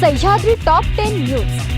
Sahyadri top ten news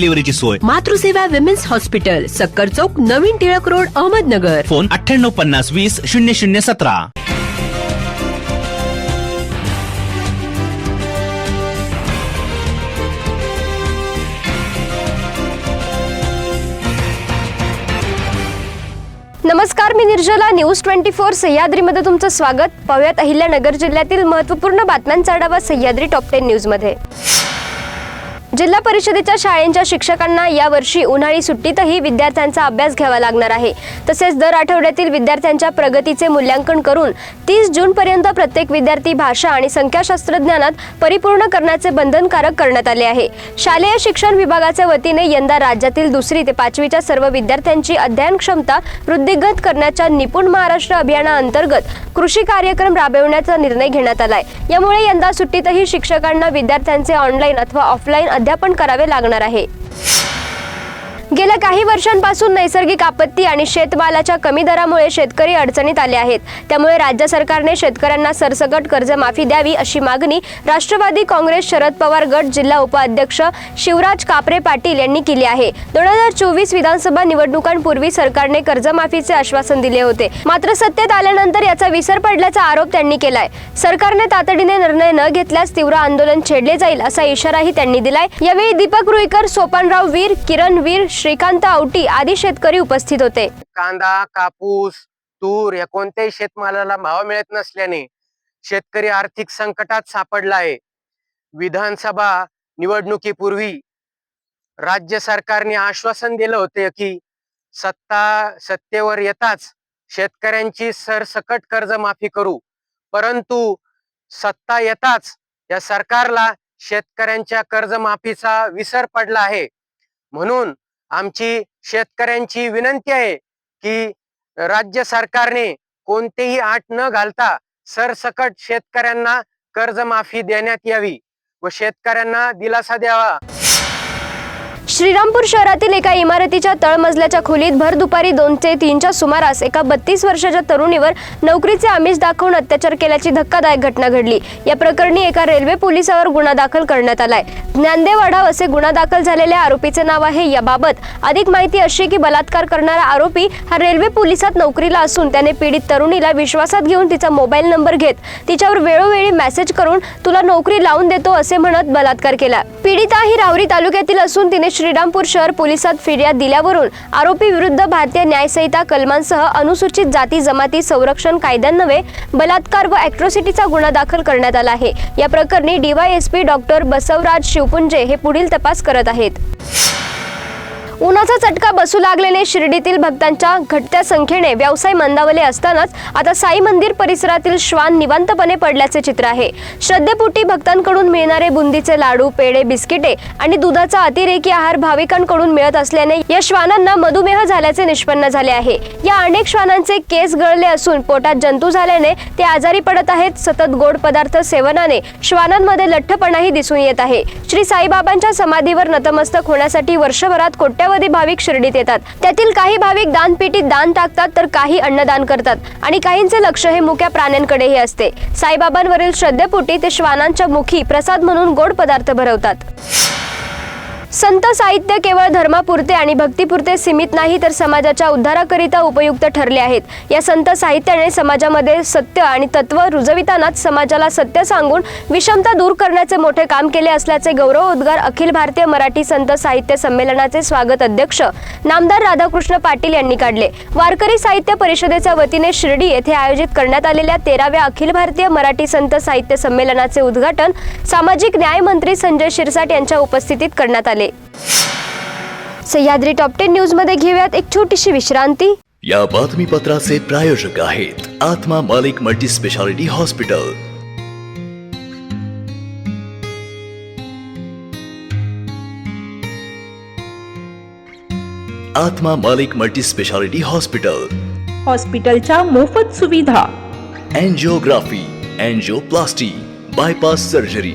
डिलिव्हरीची सोय. Matruseva women's hospital Sakkar Chowk नवीन टिळक रोड अहमदनगर. फोन अठ्ठ्याण्णव पन्नास वीस शून्य शून्य सतरा. नमस्कार मी निर्जला. न्यूज ट्वेंटी फोर सह्याद्रीमध्ये तुमचं स्वागत. पाहुयात अहिल्यानगर जिल्ह्यातील महत्त्वपूर्ण बातम्यांचा आढावा सह्याद्री टॉप टेन न्यूजमध्ये जिल्हा परिषदेच्या शाळेंच्या शिक्षकांना यावर्षी उन्हाळी सुट्टीतही विद्यार्थ्यांचा अभ्यास घ्यावा लागणार आहे. तसेच दर आठवड्यातील विद्यार्थ्यांच्या प्रगतीचे मूल्यांकन करून तीस जूनपर्यंत प्रत्येक विद्यार्थी भाषा आणि संख्याशास्त्र ज्ञानात परिपूर्ण करण्याचे बंधनकारक करण्यात आले आहे. शालेय शिक्षण विभागाच्या वतीने यंदा राज्यातील दुसरी ते पाचवीच्या सर्व विद्यार्थ्यांची अध्ययन क्षमता वृद्धिगत करण्याच्या निपुण महाराष्ट्र अभियानाअंतर्गत कृषी कार्यक्रम राबविण्याचा निर्णय घेण्यात आलाय. यामुळे यंदा सुट्टीतही शिक्षकांना विद्यार्थ्यांचे ऑनलाईन अथवा ऑफलाईन अध्यापन करावे लागणार आहे. गेल्या काही वर्षांपासून नैसर्गिक आपत्ती आणि शेतमालाच्या कमी दरामुळे शेतकरी अडचणीत आले आहेत. त्यामुळे राज्य सरकारने शेतकऱ्यांना सरसकट कर्जमाफी द्यावी अशी मागणी राष्ट्रवादी काँग्रेस शरद पवार गट जिल्हा उपाध्यक्ष शिवराज कापरे पाटील यांनी केली आहे. दोन हजार चोवीस विधानसभा निवडणुकांपूर्वी सरकारने कर्जमाफीचे आश्वासन दिले होते. मात्र सत्तेत आल्यानंतर याचा विसर पडल्याचा आरोप त्यांनी केलाय. सरकारने तातडीने निर्णय न घेतल्यास तीव्र आंदोलन छेडले जाईल असा इशाराही त्यांनी दिलाय. यावेळी दीपक रुईकर सोपानराव वीर किरण वीर श्रीकांत आवटी आदी शेतकरी उपस्थित होते. कांदा कापूस तूर या कोणत्याही शेतमालाला भाव मिळत नसल्याने शेतकरी आर्थिक संकटात सापडला आहे. विधानसभा निवडणुकीपूर्वी राज्य सरकारने आश्वासन दिलं होते की सत्ता सत्तेवर येताच शेतकऱ्यांची सरसकट कर्जमाफी करू. परंतु सत्ता येताच या सरकारला शेतकऱ्यांच्या कर्जमाफीचा विसर पडला आहे. म्हणून आमची शेतकऱ्यांची विनंती आहे की राज्य सरकारने कोणतेही आट न घालता सरसकट शेतकऱ्यांना कर्जमाफी देण्यात यावी व शेतकऱ्यांना दिलासा द्यावा. श्रीरामपूर शहरातील एका इमारतीच्या तळमजल्याच्या खोलीत भर दुपारी दोन ते तीनच्या सुमारास एका बत्तीस वर्षाच्या तरुणीवर नोकरीचे आमिष दाखवून अत्याचार केल्याची धक्कादायक घटना घडली. या प्रकरणी एका रेल्वे पोलिसावर गुन्हा दाखल करण्यात आलाय. ज्ञानदेव आढाव असे गुन्हा दाखल झालेल्या आरोपीचे नाव आहे याबाबत अधिक माहिती अशी की बलात्कार करणारा आरोपी हा रेल्वे पोलिसात नोकरीला असून त्याने पीडित तरुणीला विश्वासात घेऊन तिचा मोबाईल नंबर घेत तिच्यावर वेळोवेळी मेसेज करून तुला नोकरी लावून देतो असे म्हणत बलात्कार केला. पीडिता ही रावरी तालुक्यातील असून तिने श्रीरामपूर शहर पोलिसात फिर्याद दिल्यावरून आरोपी विरुद्ध भारतीय न्यायसंहिता कलमांसह अनुसूचित जाती जमाती संरक्षण कायद्यांन्वये बलात्कार व अॅट्रॉसिटीचा गुन्हा दाखल करण्यात आला आहे. या प्रकरणी डीवायएसपी डॉक्टर बसवराज शिवपुंजे हे पुढील तपास करत आहेत. उन्हाचा चटका बसू लागल्याने शिर्डीतील भक्तांच्या घटत्या संख्येने व्यवसाय मंदावले असतानाच आता साई मंदिर परिसरातील श्वान निवांतपणे पडल्याचे चित्र आहे. श्रद्धेपोटी भक्तांकडून मिळणारे बुंदीचे लाडू पेढे बिस्किटे आणि दुधाचा अतिरेकी आहार भाविकांकडून मिळत असल्याने या श्वानांना मधुमेह झाल्याचे निष्पन्न झाले आहे. या अनेक श्वानांचे केस गळले असून पोटात जंतू झाल्याने ते आजारी पडत आहेत. सतत गोड पदार्थ सेवनाने श्वानांमध्ये लठ्ठपणाही दिसून येत आहे. श्री साईबाबांच्या समाधीवर नतमस्तक होण्यासाठी वर्षभरात कोट्या कोट्यावधी भाविक शिर्डीत येतात. त्यातील काही भाविक दानपेटीत दान टाकतात तर काही अन्नदान करतात. आणि काहींचे लक्ष हे मुक्या प्राण्यांकडेही असते. साईबाबांवरील श्रद्धेपोटी ते श्वानांच्या मुखी प्रसाद म्हणून गोड पदार्थ भरवतात. संत साहित्य केवळ धर्मापुरते आणि भक्तीपुरते सीमित नाही तर समाजाच्या उद्धाराकरिता उपयुक्त ठरले आहेत. या संत साहित्याने समाजामध्ये सत्य आणि तत्व रुजवितानाच समाजाला सत्य सांगून विषमता दूर करण्याचे मोठे काम केले असल्याचे गौरव उद्गार अखिल भारतीय मराठी संत साहित्य संमेलनाचे स्वागत अध्यक्ष नामदार राधाकृष्ण पाटील यांनी काढले. वारकरी साहित्य परिषदेच्या वतीने शिर्डी येथे आयोजित करण्यात आलेल्या तेराव्या अखिल भारतीय मराठी संत साहित्य संमेलनाचे उद्घाटन सामाजिक न्याय मंत्री संजय शिरसाट यांच्या उपस्थितीत करण्यात आले. झाले. सह्याद्री टॉप टेन न्यूजमध्ये घेऊयात एक छोटीशी विश्रांती. या बातमीपत्राचे प्रायोजक आहेत आत्मा मालिक मल्टी स्पेशालिटी हॉस्पिटल आत्मा मालिक मल्टी स्पेशालिटी हॉस्पिटल हॉस्पिटलच्या मोफत सुविधा. Angiography angioplasty bypass surgery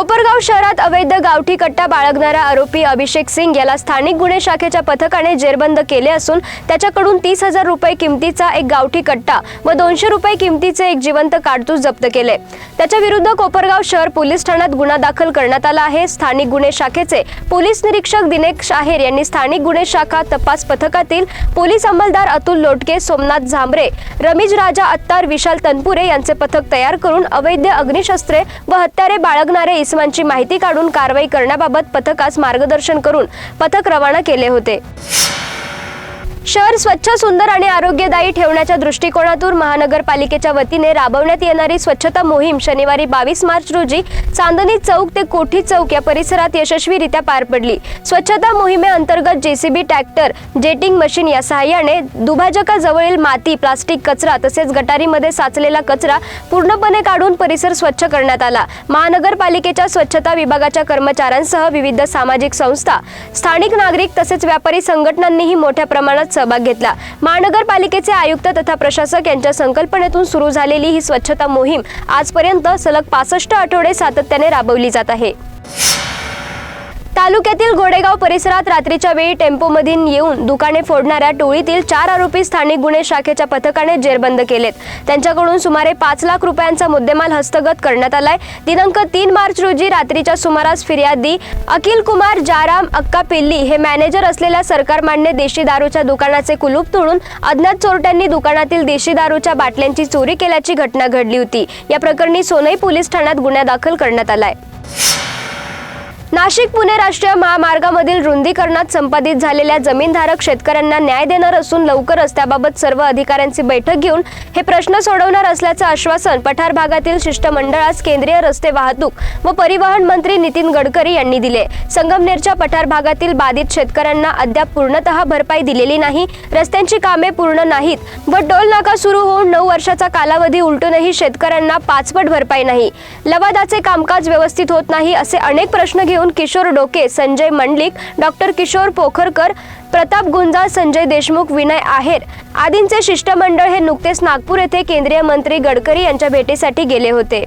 Kopargaon शहरात अवैध गावठी कट्टा बाळगणारा आरोपी अभिषेक सिंग याला स्थानिक गुन्हे शाखेच्या पथकाने जेरबंद केले असून त्याच्याकडून तीस हजार रुपये किमतीचा एक गावठी कट्टा व दोनशे रुपये किमतीचे एक जिवंत काडतूस जप्त केले. त्याच्या विरुद्ध कोपरगाव शहर पोलीस ठाण्यात गुन्हा दाखल करण्यात आला आहे. स्थानिक गुन्हे शाखेचे पोलीस निरीक्षक दिनेश आहेर यांनी स्थानिक गुन्हे शाखा तपास पथकातील पोलीस अंमलदार अतुल लोटके सोमनाथ झांबरे रमीज राजा अत्तार विशाल तनपुरे यांचे पथक तयार करून अवैध अग्निशस्त्रे व हत्यारे बाळगणारे इसमांची माहिती काढून कारवाई करण्याबाबत पथकास मार्गदर्शन करून पथक रवाना केले होते. शहर स्वच्छ सुंदर आणि आरोग्यदायी ठेवण्याच्या दृष्टिकोनातून महानगरपालिकेच्या वतीने राबवण्यात येणारी स्वच्छता मोहीम शनिवारी बावीस मार्च रोजी चांदणी चौक ते कोठी चौक या परिसरात यशस्वीरित्या पार पडली. स्वच्छता मोहिमेअंतर्गत जेसीबी ट्रॅक्टर जेटिंग मशीन या सहाय्याने दुभाजकाजवळील माती प्लास्टिक कचरा तसेच गटारीमध्ये साचलेला कचरा पूर्णपणे काढून परिसर स्वच्छ करण्यात आला. महानगरपालिकेच्या स्वच्छता विभागाच्या कर्मचाऱ्यांसह विविध सामाजिक संस्था स्थानिक नागरिक तसेच व्यापारी संघटनांनीही मोठ्या प्रमाणात सहभाग घेतला. महानगरपालिकेचे आयुक्त तथा प्रशासक यांच्या संकल्पनेतून सुरू झालेली ही स्वच्छता मोहीम आजपर्यंत सलग पासष्ट आठवडे सातत्याने राबवली जात आहे. तालुक्यातील गोडेगाव परिसरात रात्रीच्या वेळी टेम्पोमधून येऊन दुकाने फोडणाऱ्या टोळीतील चार आरोपी स्थानिक गुन्हे शाखेच्या पथकाने जेरबंद केलेत. त्यांच्याकडून सुमारे पाच लाख रुपयांचा मुद्देमाल हस्तगत करण्यात आलाय. दिनांक तीन मार्च रोजी रात्रीच्या सुमारास फिर्यादी अखिल कुमार जाराम अक्का पिल्ली हे मॅनेजर असलेल्या सरकार मान्य देशी दारूच्या दुकानाचे कुलूप तोडून अज्ञात चोरट्यांनी दुकानातील देशी दारूच्या बाटल्यांची चोरी केल्याची घटना घडली होती. या प्रकरणी सोनई पोलीस ठाण्यात गुन्हा दाखल करण्यात आलाय. नाशिक पुणे राष्ट्रीय महामार्गामधील रुंदीकरणात संपादित झालेल्या जमीनधारक शेतकऱ्यांना न्याय देणार असून लवकरच त्याबाबत सर्व अधिकाऱ्यांची बैठक घेऊन हे प्रश्न सोडवणार असल्याचं आश्वासन पठार भागातील शिष्टमंडळास केंद्रीय रस्ते वाहतूक व परिवहन मंत्री नितीन गडकरी यांनी दिले. संगमनेरच्या पठार भागातील बाधित शेतकऱ्यांना अद्याप पूर्णतः भरपाई दिलेली नाही रस्त्यांची कामे पूर्ण नाहीत व टोल नाका सुरू होऊन नऊ वर्षाचा कालावधी उलटूनही शेतकऱ्यांना पाचपट भरपाई नाही. लवादाचे कामकाज व्यवस्थित होत नाही असे अनेक प्रश्न घेऊन किशोर डोके संजय मंडलिक डॉक्टर किशोर पोखरकर प्रताप गुंजाळ संजय देशमुख विनय आहेर. आदींचे शिष्टमंडळ हे नुकतेच नागपूर येथे केंद्रीय मंत्री गडकरी यांच्या भेटीसाठी गेले होते.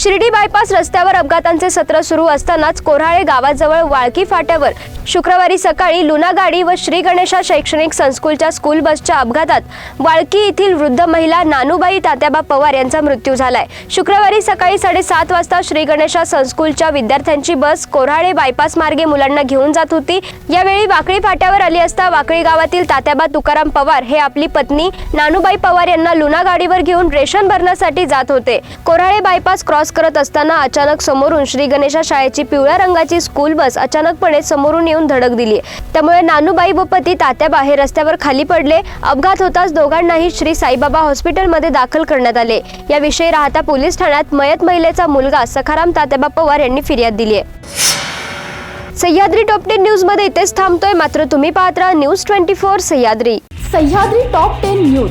शिर्डी बायपास रस्त्यावर अपघातांचे सत्र सुरू असतानाच कोराळे गावाजवळ वाळकी फाट्यावर शुक्रवारी सकाळी लुना गाडी व श्री गणेशा शैक्षणिक संस्कूलच्या स्कूल बसच्या अपघातात वाळकी येथील वृद्ध महिला नानूबाई तात्याबा पवार यांचा मृत्यू झालाय. शुक्रवारी सकाळी साडेसात वाजता श्री गणेशा संस्कूलच्या विद्यार्थ्यांची बस कोराळे बायपास मार्गे मुलांना घेऊन जात होती. यावेळी वाकळी फाट्यावर आली असता वाकळी गावातील तात्याबा तुकाराम पवार हे आपली पत्नी नानूबाई पवार यांना लुना गाडीवर घेऊन रेशन भरण्यासाठी जात होते. कोराळे बायपास क्रॉस करत असताना अचानक समोरून श्री गणेशा शाळेची पिवळ्या रंगाची स्कूल बस अचानकपणे समोरून येऊन धडक दिली. त्यामुळे नानूबाई व पती तात्याबा हे रस्त्यावर खाली पडले. अपघात होताच दोघांनाही श्री साईबाबा हॉस्पिटलमध्ये दाखल करण्यात आले. याविषयी राहता पोलीस ठाण्यात मयत महिलेचा मुलगा सखाराम तात्याबा पवार यांनी फिर्याद दिली आहे. सह्याद्री टॉप टेन न्यूजमध्ये इथेच थांबतोय. मात्र तुम्ही पाहत राहा news twenty four Sahyadri. Sahyadri top ten news